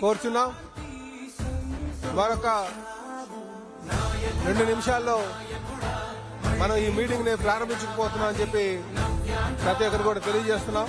కోరుచున్నాం. మరొక రెండు నిమిషాల్లో మనం ఈ మీటింగ్ని ప్రారంభించకపోతున్నాం అని చెప్పి ప్రతి ఒక్కరు కూడా తెలియజేస్తున్నాం.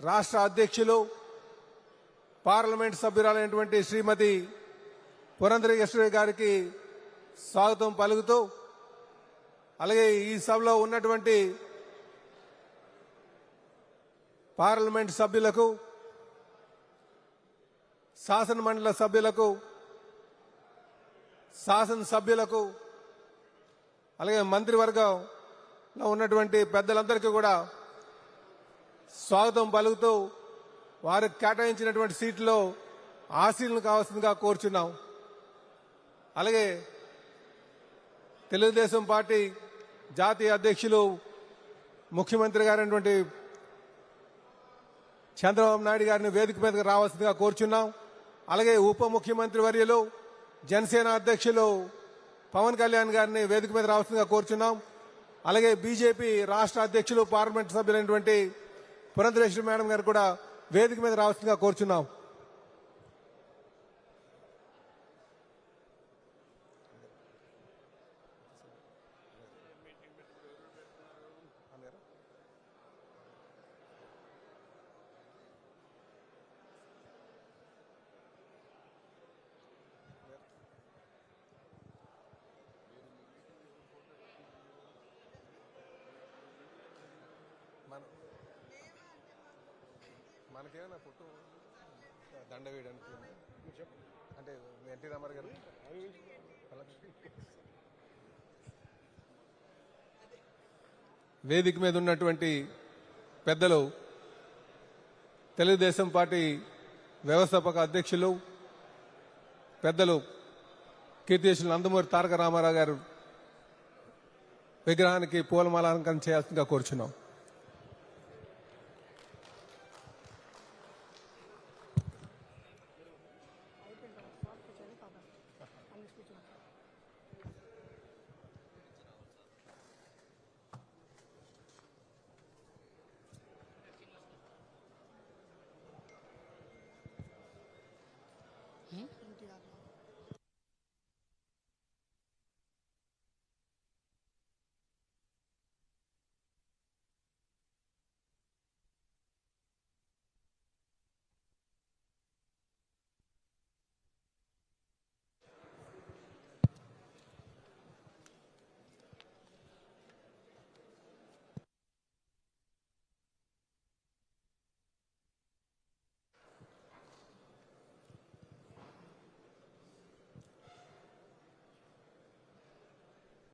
రాష్ట్ర అధ్యక్షులు పార్లమెంట్ సభ్యురాలైనటువంటి శ్రీమతి పురంధరేశ్వరి గారికి స్వాగతం పలుకుతూ అలాగే ఈ సభలో ఉన్నటువంటి పార్లమెంట్ సభ్యులకు శాసనమండలి సభ్యులకు శాసన సభ్యులకు అలాగే మంత్రివర్గంలో ఉన్నటువంటి పెద్దలందరికీ కూడా స్వాగతం పలుకుతూ వారికి కేటాయించినటువంటి సీట్లో ఆశీలను కావాల్సిందిగా కోరుచున్నాం. అలాగే తెలుగుదేశం పార్టీ జాతీయ అధ్యక్షులు ముఖ్యమంత్రి గారైనటువంటి చంద్రబాబు నాయుడు గారిని వేదిక మీదకి రావాల్సిందిగా కోరుచున్నాం. అలాగే ఉప ముఖ్యమంత్రి వర్యులు జనసేన అధ్యక్షులు పవన్ కళ్యాణ్ గారిని వేదిక మీద రావాల్సిందిగా కోరుచున్నాం. అలాగే బీజేపీ రాష్ట్ర అధ్యక్షులు పార్లమెంట్ సభ్యులైనటువంటి పురంధరేశ్వరి మేడం గారు కూడా వేదిక మీద రావాల్సిందిగా కోరుచున్నాం. మనకేమైనా పుట్టు దండ వేయడానికి అంటే ఎన్టీ రామారావు గారు వేదిక మీద ఉన్నటువంటి పెద్దలు తెలుగుదేశం పార్టీ వ్యవస్థాపక అధ్యక్షులు పెద్దలు కీర్తిశులు నందమూరి తారక రామారావు గారు విగ్రహానికి పూలమాల అలంకరణ చేయాల్సిందిగా కోరుచున్నాం.